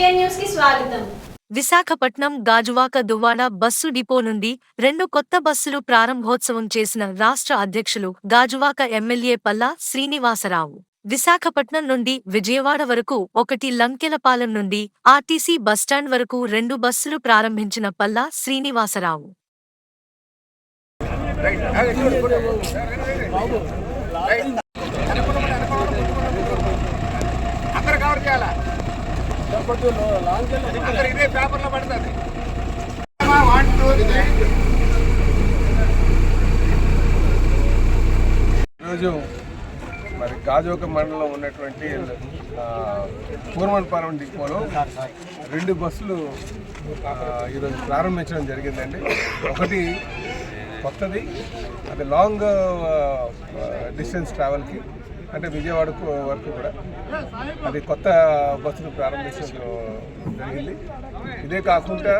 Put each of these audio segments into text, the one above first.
న్యూస్కి స్వాగతం. Visakhapatnam Gajuwaka Duvvada bus depot నుండి రెండు కొత్త బస్సులు ప్రారంభోత్సవం చేసిన రాష్ట్ర అధ్యక్షులు గాజువాక ఎమ్మెల్యే పల్లా శ్రీనివాసరావు. విశాఖపట్నం నుండి విజయవాడ వరకు ఒకటి లంకెలపాలెం నుండి ఆర్టీసీ బస్టాండ్ వరకు రెండు బస్సులు ప్రారంభించిన పల్లా శ్రీనివాసరావు. అందరు కవర్ చేయాలా? ఇదే పేపర్లో పడుతుంది. వన్ టూ ఈరోజు మరి గాజోక మండలం ఉన్నటువంటి ఆ, డిపోలో రెండు బస్సులు ఈరోజు ప్రారంభించడం జరిగిందండి. ఒకటి కొత్తది అది లాంగ్ డిస్టెన్స్ ట్రావెల్కి అంటే విజయవాడకు వరకు కూడా అది కొత్త బస్సులు ప్రారంభించడం జరిగింది. ఇదే కాకుండా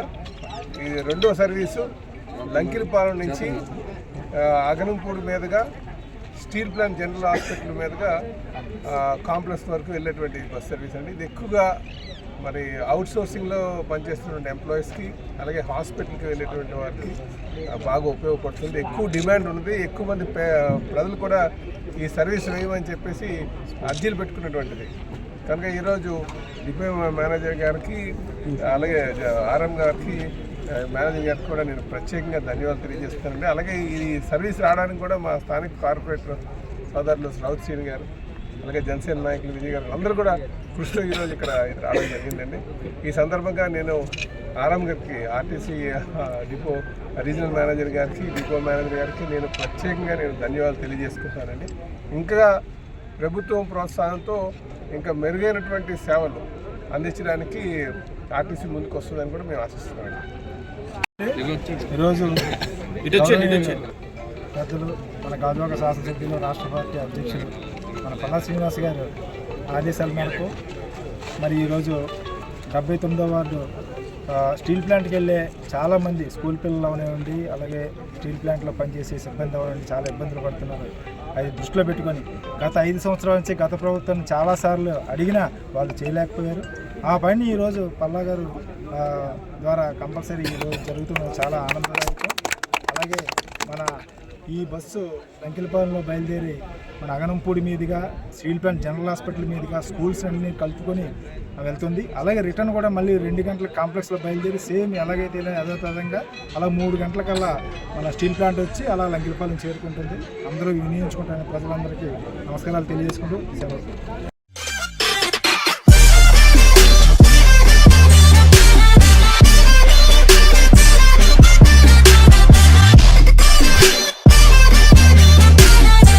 ఈ రెండో సర్వీసు లంకిరిపాలెం నుంచి అగనంపూడి మీదుగా స్టీల్ ప్లాంట్ జనరల్ హాస్పిటల్ మీదుగా కాంప్లెక్స్ వరకు వెళ్ళేటువంటి బస్ సర్వీస్ అండి. ఇది ఎక్కువగా మరి అవుట్ సోర్సింగ్లో పనిచేస్తున్నటువంటి ఎంప్లాయీస్కి అలాగే హాస్పిటల్కి వెళ్ళేటువంటి వారికి బాగా ఉపయోగపడుతుంది. ఎక్కువ డిమాండ్ ఉంది ఎక్కువ మంది పే ప్రజలు కూడా ఈ సర్వీస్ వేయమని చెప్పేసి అర్జీలు పెట్టుకున్నటువంటిది. కనుక ఈరోజు డిపో మేనేజర్ గారికి అలాగే ఆర్ఎం గారికి మేనేజర్ గారికి కూడా నేను ప్రత్యేకంగా ధన్యవాదాలు తెలియజేస్తానండి అలాగే ఈ సర్వీస్ రావడానికి కూడా మా స్థానిక కార్పొరేటర్ సోదరులు రౌత్ సీన్ గారు అలాగే జనసేన నాయకులు విజయ్ గారు అందరూ కూడా కృషిలో ఈరోజు ఇక్కడ ఇది రావడం జరిగిందండి. ఈ సందర్భంగా నేను ఆర్ఎం గారికి ఆర్టీసీ డిపో రీజనల్ మేనేజర్ గారికి డిపో మేనేజర్ గారికి నేను ప్రత్యేకంగా నేను ధన్యవాదాలు తెలియజేసుకుంటానండి ఇంకా ప్రభుత్వం ప్రోత్సాహంతో ఇంకా మెరుగైనటువంటి సేవలు అందించడానికి ఆర్టీసీ ముందుకు వస్తుందని కూడా మేము ఆశిస్తున్నామండి. ఈరోజు పెద్దలు మన గాజువాక శాసనసభ్యులు రాష్ట్ర పార్టీ అధ్యక్షులు మన పల్లా శ్రీనివాస్ గారు ఆదేశాల మేరకు మరి ఈరోజు డెబ్బై తొమ్మిదో వార్డు స్టీల్ ప్లాంట్కి వెళ్ళే చాలామంది స్కూల్ పిల్లలు అవనివ్వండి అలాగే స్టీల్ ప్లాంట్లో పనిచేసే సిబ్బంది అవనివ్వండి చాలా ఇబ్బందులు పడుతున్నారు. అది దృష్టిలో పెట్టుకొని గత ఐదు సంవత్సరాల నుంచి గత ప్రభుత్వం చాలాసార్లు అడిగినా వాళ్ళు చేయలేకపోయారు. ఆ పని ఈరోజు పల్లా గారు ద్వారా కంపల్సరీ ఈరోజు జరుగుతున్నది చాలా ఆనందదాయకం. అలాగే మన ఈ బస్సు లంకిలపాలెంలో బయలుదేరి మన అగనంపూడి మీదుగా స్టీల్ ప్లాంట్ జనరల్ హాస్పిటల్ మీదుగా స్కూల్స్ అన్ని కలుపుకొని వెళ్తుంది. అలాగే రిటర్న్ కూడా మళ్ళీ రెండు గంటల కాంప్లెక్స్లో బయలుదేరి సేమ్ ఎలాగైతే యథాతథంగా అలా మూడు గంటలకల్లా మన స్టీల్ ప్లాంట్ వచ్చి అలా లంకిలపాలెం చేరుకుంటుంది. అందరూ వినియోగించుకుంటారని ప్రజలందరికీ నమస్కారాలు తెలియజేసుకుంటూ సెలవు.